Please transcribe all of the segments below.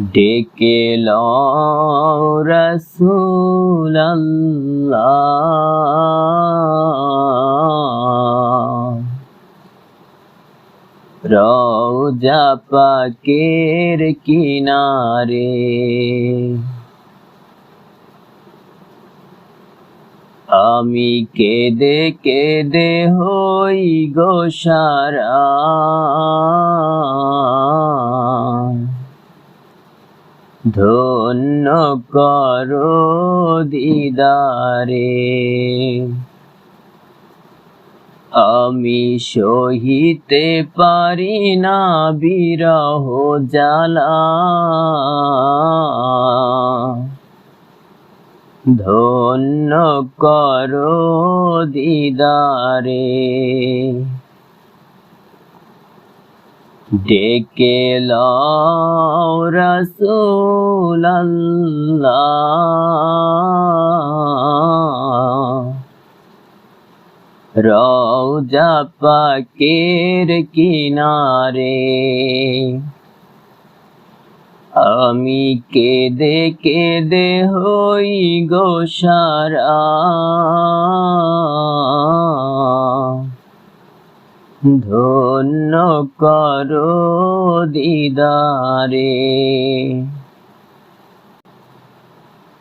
ডেকে রওজা পাকের কিনারে আমি কেঁদে কেঁদে হই গো সারা। ধন্য করো দিদারে। আমি সহিতে পারি না বিরহ জ্বালা। ধন্য করো দিদারে। ডেকে লও রসুল রওজা পাকের কিনারে আমি কেঁদে কেঁদে হই গো সারা। ধন্য করো দিদারে।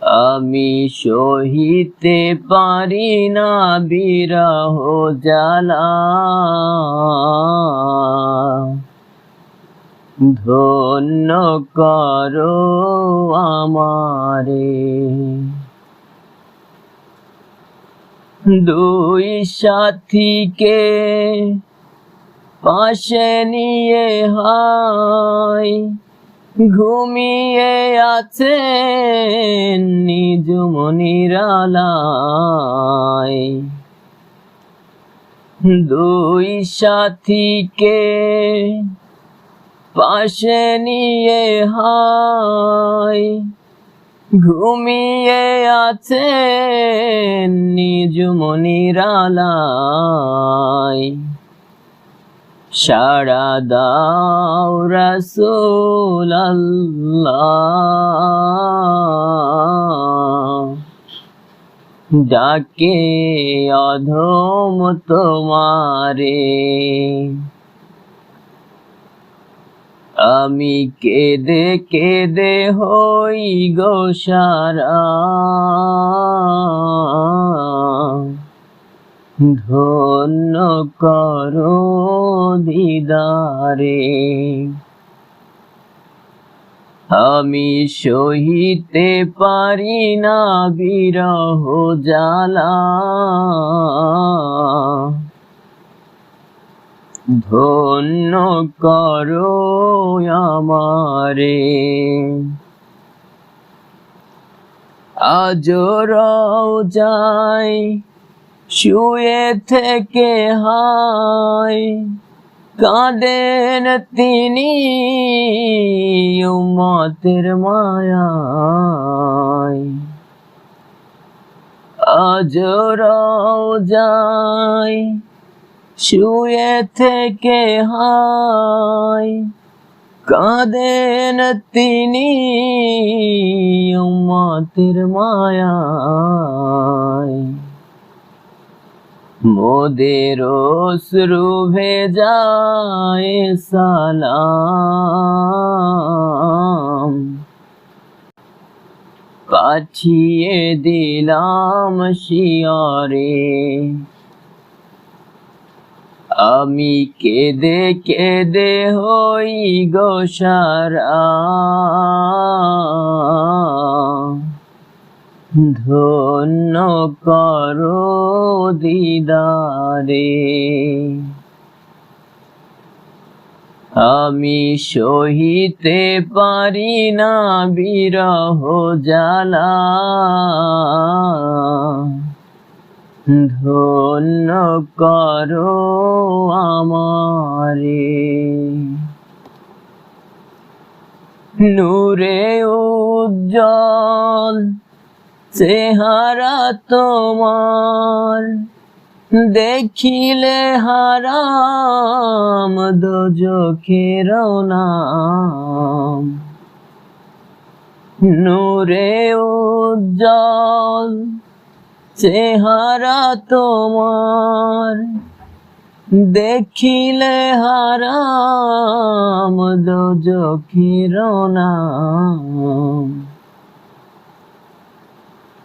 আমি সহিতে পারি না বিরহ জ্বালা। ধন্য করো আমারে। দুই সাথীকে পাশে নিয়ে হাই ঘুমিয়ে আছে নিজ মনিরালায় দুই সাথীকে পাশে নিয়ে হাই ঘুমিয়ে আছে নিজ মনিরালায় সারা রসুল ডাকে অধম তোমারে। আমি কেঁদে কেঁদে হই গো সারা। ধন্য করো দিদারে। আমি সহিতে পারি না বিরহ জ্বালা। ধন্য করো আমারে। আজ যায় শুয়ে থেকে হাই কাঁদেন তিনি উম্মতের মায়ায়। আজ যায় শুয়ে থেকে হাই কাঁদেন তিনি উম্মতের মায়ায়। মোদের অশ্রু ভেজায় সালাম। পাঠিয়ে দিলাম শিয়রে। আমি কেঁদে কেঁদে হই গো সারা। ধন্য করো দিদারে। আমি সহিতে পারি না বিরহ জ্বালা। ধন্য করো আমারে। নূরে উজ্জ্বল চেহারা তোমার দেখিলে হারাম দোজখের নাম। নূরে উজ্জ্বল চেহারা তোমার দেখিলে হারাম দোজখির নাম।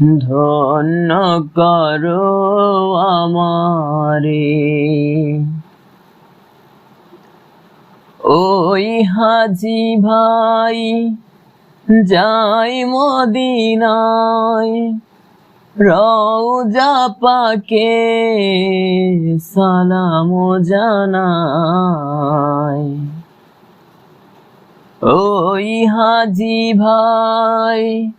ধন্য করো আমারে। ওই হাজি ভাই যাই মদিনায়, রওজা পাকে সালাম জানাই ওই হাজি ভাই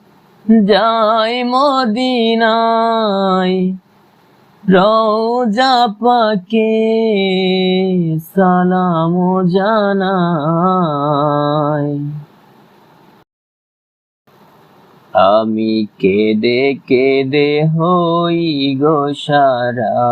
যাই মদিনায় রওজা পাকে সালাম জানাই আমি কেঁদে কেঁদে হই গো সারা।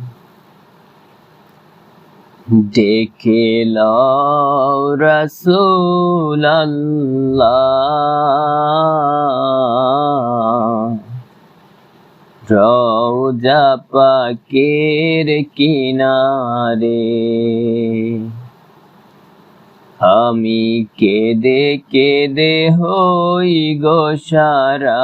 ডেকে রসুল পাকের কিনারে আমি কেঁদে কেঁদে হই গো সারা।